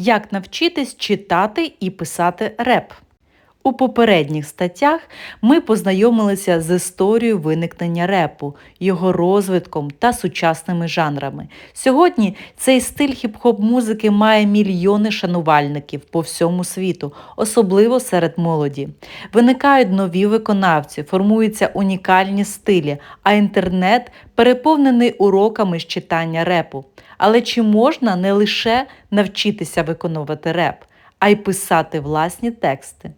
Як навчитись читати і писати реп? У попередніх статтях ми познайомилися з історією виникнення репу, його розвитком та сучасними жанрами. Сьогодні цей стиль хіп-хоп музики має мільйони шанувальників по всьому світу, особливо серед молоді. Виникають нові виконавці, формуються унікальні стилі, а інтернет переповнений уроками з читання репу. Але чи можна не лише навчитися виконувати реп, а й писати власні тексти?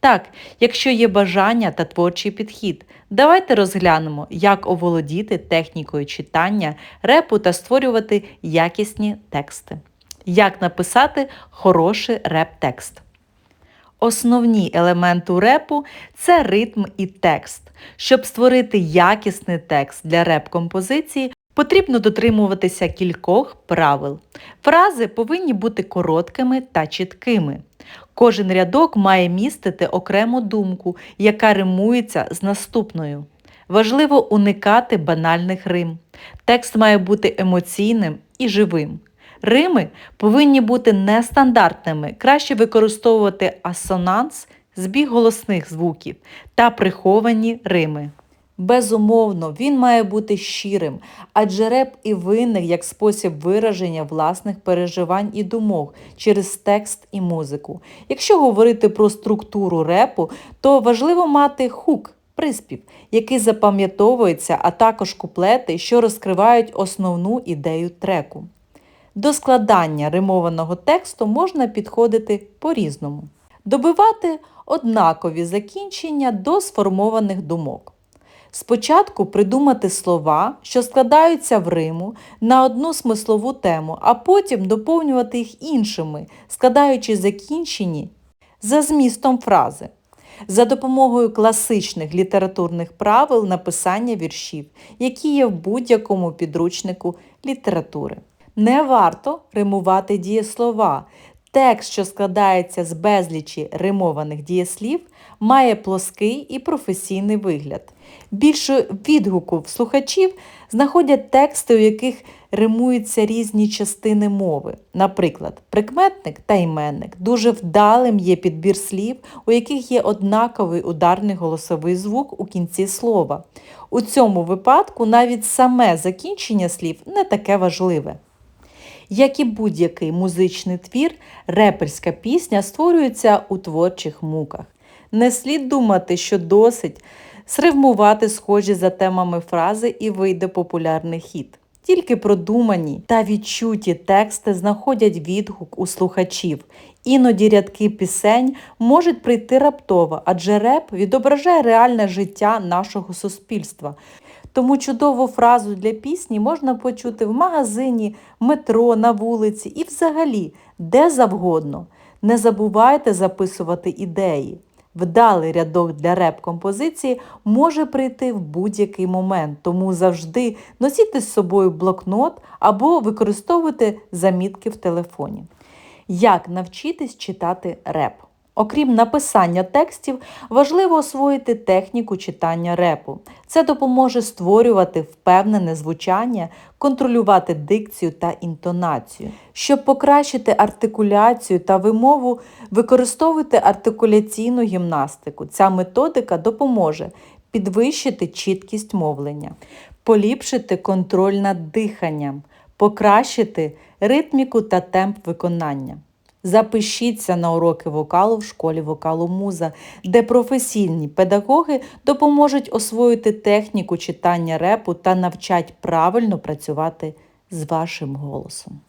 Так, якщо є бажання та творчий підхід, давайте розглянемо, як оволодіти технікою читання репу та створювати якісні тексти. Як написати хороший реп-текст. Основні елементи репу це ритм і текст. Щоб створити якісний текст для реп-композиції, потрібно дотримуватися кількох правил. Фрази повинні бути короткими та чіткими. Кожен рядок має містити окрему думку, яка римується з наступною. Важливо уникати банальних рим. Текст має бути емоційним і живим. Рими повинні бути нестандартними, краще використовувати асонанс, збіг голосних звуків та приховані рими. Безумовно, він має бути щирим, адже реп і виник як спосіб вираження власних переживань і думок через текст і музику. Якщо говорити про структуру репу, то важливо мати хук, приспів, який запам'ятовується, а також куплети, що розкривають основну ідею треку. До складання римованого тексту можна підходити по-різному, добивати однакові закінчення до сформованих думок. Спочатку придумати слова, що складаються в Риму на одну смислову тему, а потім доповнювати їх іншими, складаючи закінчені за змістом фрази. За допомогою класичних літературних правил написання віршів, які є в будь-якому підручнику літератури. Не варто римувати дієслова. Текст, що складається з безлічі римованих дієслів, має плоский і професійний вигляд. Більше відгуку в слухачів знаходять тексти, у яких римуються різні частини мови. Наприклад, прикметник та іменник. Дуже вдалим є підбір слів, у яких є однаковий ударний голосовий звук у кінці слова. У цьому випадку навіть саме закінчення слів не таке важливе. Як і будь-який музичний твір, реперська пісня створюється у творчих муках. Не слід думати, що досить сривмувати схожі за темами фрази і вийде популярний хіт. Тільки продумані та відчуті тексти знаходять відгук у слухачів. Іноді рядки пісень можуть прийти раптово, адже реп відображає реальне життя нашого суспільства. Тому чудову фразу для пісні можна почути в магазині, метро, на вулиці і взагалі де завгодно. Не забувайте записувати ідеї. Вдалий рядок для реп-композиції може прийти в будь-який момент, тому завжди носіть з собою блокнот або використовуйте замітки в телефоні. Як навчитись читати реп? Окрім написання текстів, важливо освоїти техніку читання репу. Це допоможе створювати впевнене звучання, контролювати дикцію та інтонацію. Щоб покращити артикуляцію та вимову, використовуйте артикуляційну гімнастику. Ця методика допоможе підвищити чіткість мовлення, поліпшити контроль над диханням, покращити ритміку та темп виконання. Запишіться на уроки вокалу в школі вокалу Муза, де професійні педагоги допоможуть освоїти техніку читання репу та навчать правильно працювати з вашим голосом.